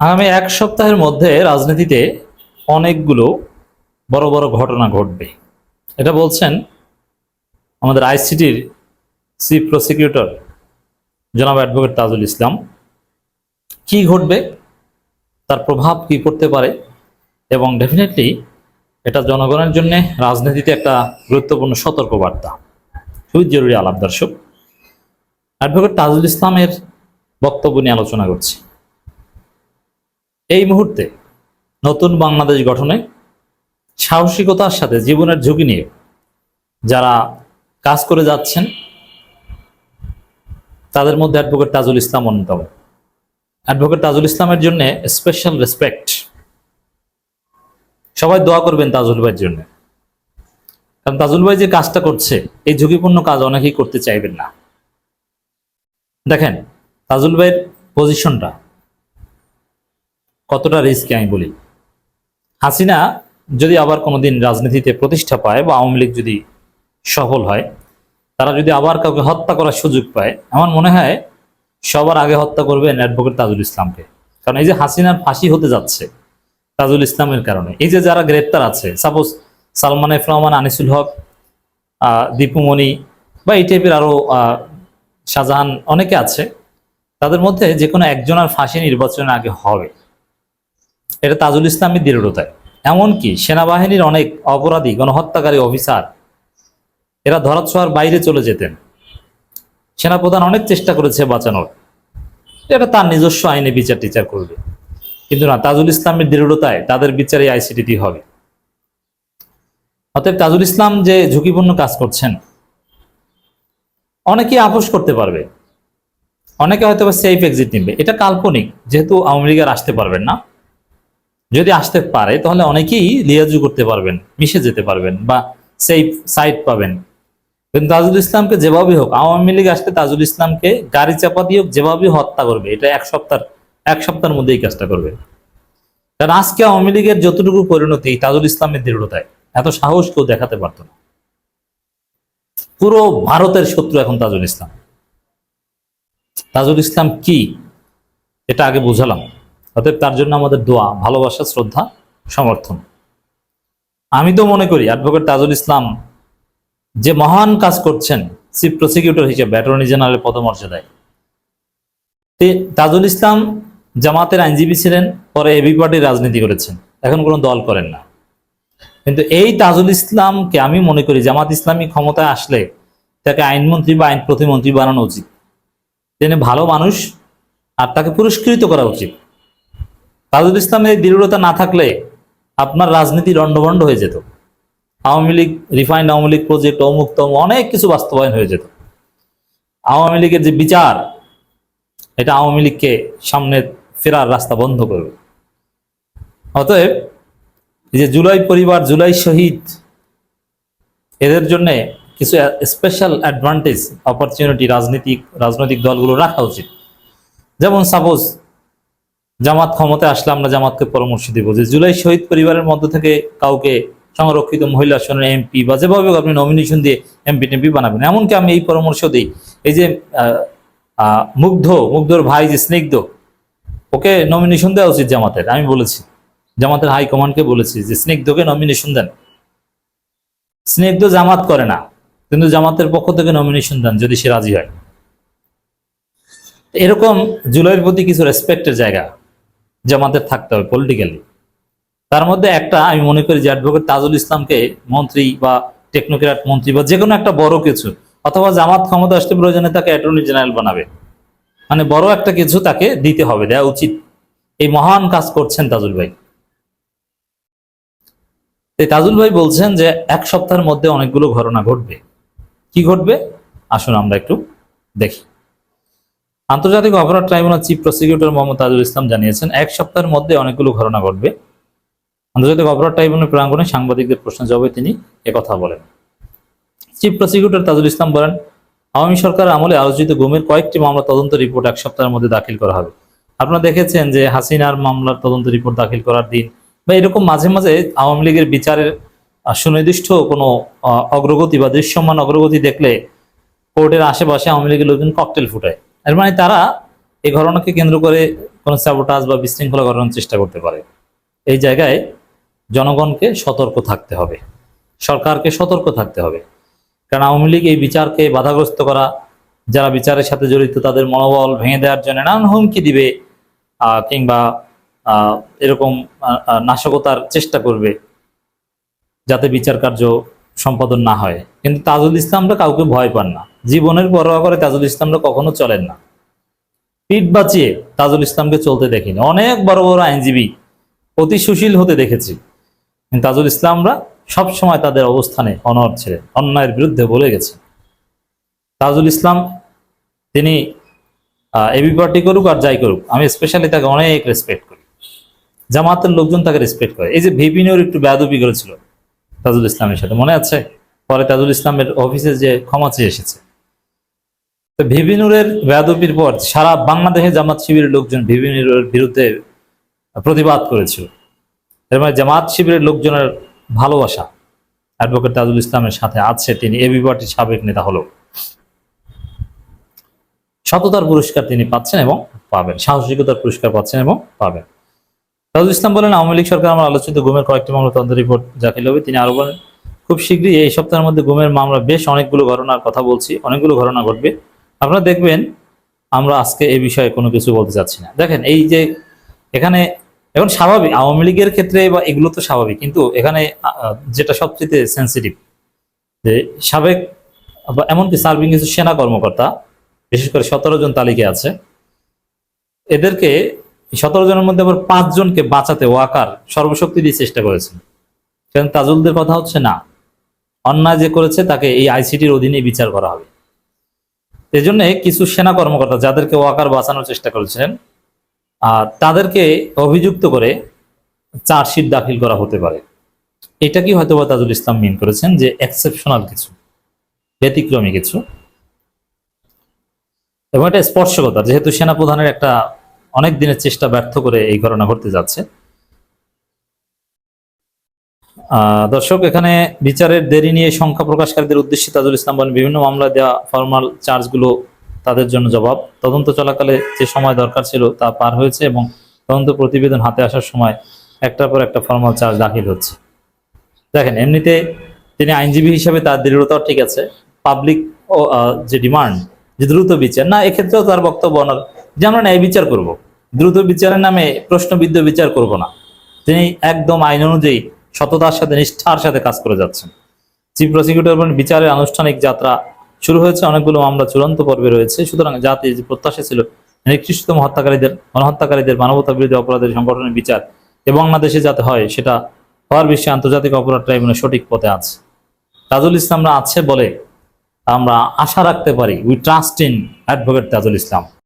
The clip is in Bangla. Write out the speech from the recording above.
আগামী এক সপ্তাহের মধ্যে রাজনীতিতে অনেকগুলো বড় বড় ঘটনা ঘটবে। এটা বলছেন আমাদের আইসিটির চিফ প্রসিকিউটর জনাব অ্যাডভোকেট তাজুল ইসলাম। কি ঘটবে, তার প্রভাব কি পড়তে পারে এবং ডেফিনেটলি এটা জনগণের জন্য রাজনীতিতে একটা গুরুত্বপূর্ণ সতর্কবার্তা। খুবই জরুরি আলাপ দর্শক। অ্যাডভোকেট তাজুল ইসলামের বক্তব্য নিয়ে আলোচনা করছি। এই মুহূর্তে নতুন বাংলাদেশ গঠনে সাহসিকতার সাথে জীবনের ঝুঁকি নিয়ে যারা কাজ করে যাচ্ছেন, তাদের মধ্যে অ্যাডভোকেট তাজুল ইসলাম অন্যতম। অ্যাডভোকেট তাজুল ইসলামের জন্য স্পেশাল রেসপেক্ট সবাই দোয়া করবেন তাজুল ভাইয়ের জন্য। কারণ তাজুল ভাই যে কাজটা করছে, এই ঝুঁকিপূর্ণ কাজ অনেকেই করতে চাইবেন না। দেখেন, তাজুল ভাইয়ের পজিশনটা কতটা রিস্কি আমি বলি? হাসিনা যদি আবার কোনোদিন রাজনীতিতে প্রতিষ্ঠা পায় বা আওয়ামী লীগ যদি সফল হয়, তারা যদি আবার কাউকে হত্যা করার সুযোগ পায়, আমার মনে হয় সবার আগে হত্যা করবেন অ্যাডভোকেট তাজুল ইসলামকে। কারণ এই যে হাসিনার ফাঁসি হতে যাচ্ছে তাজুল ইসলামের কারণে, এই যে যারা গ্রেপ্তার আছে সাপোজ সালমান এফ রহমান, আনিসুল হক দীপুমণি বা এই টাইপের আরও শাহজাহান অনেকে আছে, তাদের মধ্যে যে কোনো একজনের ফাঁসি নির্বাচনের আগে হবে। এটা তাজুল ইসলামের দৃঢ়তায়। এমনকি সেনাবাহিনীর অনেক অপরাধী, গণহত্যাকারী অফিসার, এরা ধরাছোঁয়ার বাইরে চলে যেতেন। সেনাপ্রধান অনেক চেষ্টা করেছে বাঁচানোর। এটা তার নিজস্ব আইনে বিচার টিচার করবে। কিন্তু না, তাজুল ইসলামের দৃঢ়তায় তাদের বিচারে আইসিটিটি হবে। অতএব তাজুল ইসলাম যে ঝুঁকিপূর্ণ কাজ করছেন অনেকেই আপোষ করতে পারবে। অনেকে হয়তো সেফ এক্সিট নিবে। এটা কাল্পনিক, যেহেতু আওয়ামী লীগের আসতে পারবেন না। যদি আসতে পারে, তাহলে অনেকেই লিয়াজু করতে পারবেন, মিশে যেতে পারবেন বা সেফ সাইড পাবেন। কিন্তু তাজুল ইসলামকে যেভাবে হোক, আওয়ামী লীগ আসতে তাজুল ইসলামকে গাড়ি চাপা দিয়ে হোক যেভাবে হত্যা করবে, এটা এক সপ্তাহ, এক সপ্তাহের মধ্যেই কাজটা করবে। কারণ আজকে আওয়ামী লীগের যতটুকু পরিণতি তাজুল ইসলামের দৃঢ়তায়, এত সাহস কেউ দেখাতে পারত না। পুরো ভারতের শত্রু এখন তাজুল ইসলাম। তাজুল ইসলাম কি, এটা আগে বুঝালাম। অতএব তার জন্য আমাদের দোয়া, ভালোবাসা, শ্রদ্ধা, সমর্থন। আমি তো মনে করি অ্যাডভোকেট তাজুল ইসলাম যে মহান কাজ করছেন চিফ প্রসিকিউটর হিসেবে অ্যাটর্নি জেনারেলের পদমর্যাদায়। তাজুল ইসলাম জামাতের আইনজীবী ছিলেন, পরে এবি পার্টির রাজনীতি করেছেন। এখন কোনো দল করেন না। কিন্তু এই তাজুল ইসলামকে আমি মনে করি, জামাত ইসলামী ক্ষমতায় আসলে তাকে আইনমন্ত্রী বা আইন প্রতিমন্ত্রী বানানো উচিত। তিনি ভালো মানুষ, আর তাকে পুরস্কৃত করা উচিত। তাজুল ইসলামের দৃঢ়তা না থাকলে আপনার রাজনীতি দণ্ডভণ্ড হয়ে যেত। আওয়ামী লীগ, রিফাইন্ড আওয়ামী লীগ প্রজেক্ট অমুক তমুক, অনেক কিছু বাস্তবায়ন হয়ে যেত। আওয়ামী লীগের যে বিচার, এটা আওয়ামী লীগকে সামনে ফেরার রাস্তা বন্ধ করবে। অতএব যে জুলাই পরিবার, জুলাই শহীদ, এদের জন্যে কিছু স্পেশাল অ্যাডভান্টেজ অপরচুনিটি রাজনীতিক, রাজনৈতিক দলগুলো রাখা উচিত। যেমন সাপোজ জামাত ক্ষমতায় আসলে আমরা জামাতকে পরামর্শ দিব। যে জুলাই শহীদ পরিবারের মধ্য থেকে কাউকে সংরক্ষিত মহিলা আসনের এমপি বা যেভাবে আপনি নমিনেশন দিয়ে এমপি টেমপি বানাবেন। এমনকি আমি এই পরামর্শ দিই, এই যে মুগ্ধ, মুগ্ধর ভাই যে স্নিগ্ধ, ওকে নমিনেশন দেওয়া উচিত জামাতের, আমি বলেছি। জামাতের হাইকমান্ডকে বলেছি যে স্নিগ্ধকে নমিনেশন দেন। স্নিগ্ধ জামাত করে না, কিন্তু জামাতের পক্ষ থেকে নমিনেশন দেন যদি সে রাজি হয়। এরকম জুলাইয়ের প্রতি কিছু রেসপেক্টের জায়গা। জামাতের থাকতে হবে পলিটিক্যালি তার মধ্যে একটা আমি মনে করি যে অ্যাডভোকেট তাজুল ইসলামকে মন্ত্রী বা টেকনোক্র্যাট মন্ত্রী বা যে কোনো একটা বড় কিছু, অথবা জামাত ক্ষমতা আসতে প্রয়োজনে তাকে অ্যাটর্নি জেনারেল বানাবে। মানে বড় একটা কিছু তাকে দিতে হবে দেওয়া উচিত। এই মহান কাজ করছেন তাজুল ভাই। এই তাজুল ভাই বলছেন যে এক সপ্তাহের মধ্যে অনেকগুলো ঘটনা ঘটবে। কি ঘটবে? আসুন আমরা একটু দেখি। আন্তর্জাতিক অপরাধ tribunal chief prosecutor Mohammad Tajul Islam জানিয়েছেন, এক সপ্তাহের মধ্যে অনেকগুলো ঘটনা ঘটবে। আন্তর্জাতিক অপরাধ ট্রাইব্যুনাল প্রাঙ্গণে সাংবাদিকদের প্রশ্নের জবাবে তিনি একথা বলেন। চিফ প্রসিকিউটর তাজুল ইসলাম বলেন, আওয়ামী সরকার আমলে আলোচিত গুমের কয়েকটি মামলা তদন্ত রিপোর্ট এক সপ্তাহের মধ্যে দাখিল করা হবে। আপনারা দেখেছেন যে হাসিনার মামলার তদন্ত রিপোর্ট দাখিল করার দিন বা এরকম মাঝে মাঝে আওয়ামী লীগের বিচারের সুনির্দিষ্ট কোনো অগ্রগতি বা দৃশ্যমান অগ্রগতি দেখলে কোর্টের আশেপাশে আওয়ামী লীগের লোকজন ককটেল ফুটায়। এর মানে তারা এই ঘটনাকে কেন্দ্র করে কোনো স্যাবোটাজ বা বিশৃঙ্খলা ঘটানোর চেষ্টা করতে পারে। এই জায়গায় জনগণকে সতর্ক থাকতে হবে। সরকারকে সতর্ক থাকতে হবে। কারণ আওয়ামী লীগ এই বিচারকে বাধাগ্রস্ত করা, যারা বিচারের সাথে জড়িত, তাদের মনোবল ভেঙে দেওয়ার জন্য নানান হুমকি দিবে কিংবা এরকম নাশকতার চেষ্টা করবে যাতে বিচার কার্য সম্পাদন না হয়। কিন্তু তাজুল ইসলামরা কাউকে ভয় পান না। জীবনের পরোয়া করে তাজুল ইসলামরা কখনো চলেন না। পিঠ বাঁচিয়ে তাজুল ইসলামকে চলতে দেখিনি। অনেক বড় বড় আইনজীবী অতি সুশীল হতে দেখেছি। তাজুল ইসলামরা সব সময় তাদের অবস্থানে অনর ছিলেন অন্যায়ের বিরুদ্ধে বলে গেছে। তাজুল ইসলাম, তিনি এবি পার্টি করুক আর যাই করুক, আমি স্পেশালি তাকে অনেক রেসপেক্ট করি। জামাতের লোকজন তাকে রেসপেক্ট করে। এই যে ভিপিনিওর একটু বেয়াদবি করেছিল তাজুল ইসলামের সাথে, মনে আছে? পরে তাজুল ইসলামের অফিসে যে ক্ষমা চেয়ে এসেছে। ভিবিনুরের বেয়াদবির পর সারা বাংলাদেশে জামাত শিবিরের লোকজন ভিবিনুরের বিরুদ্ধে প্রতিবাদ করেছিল। এর মানে জামাত শিবিরের লোকজনের ভালোবাসা অ্যাডভোকেট তাজুল ইসলামের সাথে আছে, তিনি এবি পার্টির সাবেক নেতা হলো সততার পুরস্কার তিনি পাচ্ছেন এবং পাবেন, সাহসিকতার পুরস্কার পাচ্ছেন এবং পাবেন। তাজুল ইসলাম বলেন, আওয়ামী লীগ সরকার আমার আলোচিত গুমের কয়েকটি মামলা তদন্ত রিপোর্ট দাখিল হবে। তিনি আরও বলেন, খুব শীঘ্রই এই সপ্তাহের মধ্যে গুমের মামলা, বেশ অনেকগুলো ঘটনার কথা বলছি, অনেকগুলো ঘটনা ঘটবে। আপনারা দেখবেন আমরা আজকে এই বিষয়ে কোনো কিছু বলতে চাচ্ছি না। দেখেন, এই যে এখানে এখন স্বাভাবিক, আওয়ামী লীগের ক্ষেত্রে বা এগুলো তো স্বাভাবিক, কিন্তু এখানে যেটা সবচেয়ে সেন্সিটিভ যে সাবেক এমনকি সার্ভিং কিছু সেনা কর্মকর্তা, বিশেষ করে সতেরো জন তালিকায় আছে, এদেরকে সতেরো জনের মধ্যে আবার পাঁচজনকে বাঁচাতে ওয়াকার সর্বশক্তি দিয়ে চেষ্টা করেছেন। কারণ তাজুলদের কথা হচ্ছে না। অন্যায় যে করেছে, তাকে এই আইসিটির অধীনে বিচার করা হবে। এই জন্য কিছু সেনা কর্মকর্তা যাদেরকে ওয়াকার বাঁচানোর চেষ্টা করেছিলেন আর তাদেরকে অভিযুক্ত করে চার্জশিট দাখিল করা হতে পারে। এটা কি হয়তো তাজুল ইসলাম মিন করেছেন যে এক্সেপশনাল কিছু, ব্যতিক্রমী কিছু। এবং এটা স্পর্শকতা যেহেতু সেনাপ্রধানের একটা অনেক দিনের চেষ্টা ব্যর্থ করে এই ঘটনা ঘটতে যাচ্ছে। দর্শক, এখানে বিচারের দেরি নিয়ে সংখ্যা প্রকাশকারীদের উদ্দেশ্যে তাজুল ইসলাম বলেন, বিভিন্ন মামলায় দেওয়া ফরমাল চার্জগুলো তাদের জন্য জবাব। তদন্ত চলাকালে যে সময় দরকার ছিল তা পার হয়েছে এবং তদন্ত প্রতিবেদন হাতে আসার সময় একটার পর একটা ফর্মাল চার্জ দাখিল হচ্ছে। দেখেন, এমনিতে তিনি আইনজীবী হিসেবে তার দৃঢ়তাও ঠিক আছে, পাবলিক যে ডিমান্ড, যে দ্রুত বিচার, না, এক্ষেত্রেও তার বক্তব্য অনার, যে আমরা ন্যায় বিচার করব। দ্রুত বিচারের নামে প্রশ্নবিদ্ধ বিচার করব না। তিনি একদম আইন অনুযায়ী সততার সাথে, নিষ্ঠার সাথে কাজ করে যাচ্ছেন। চিফ প্রসিকিউটর বলেন, বিচারের আনুষ্ঠানিক যাত্রা শুরু হয়েছে, অনেকগুলো মামলা চূড়ান্ত পর্বে রয়েছে। সুতরাং জাতি যে প্রত্যাশা ছিল, নিকৃষ্টতম হত্যাকারীদের গণহত্যাকারীদের মানবতা বিরোধী অপরাধের সংগঠনের বিচার এ বাংলাদেশে যাতে হয়, সেটা হওয়ার বিশ্বে আন্তর্জাতিক অপরাধ ট্রাইব্যুনাল সঠিক পথে আছে। তাজুল ইসলামরা আছে বলে আমরা আশা রাখতে পারি। We trust in advocate Tajul Islam.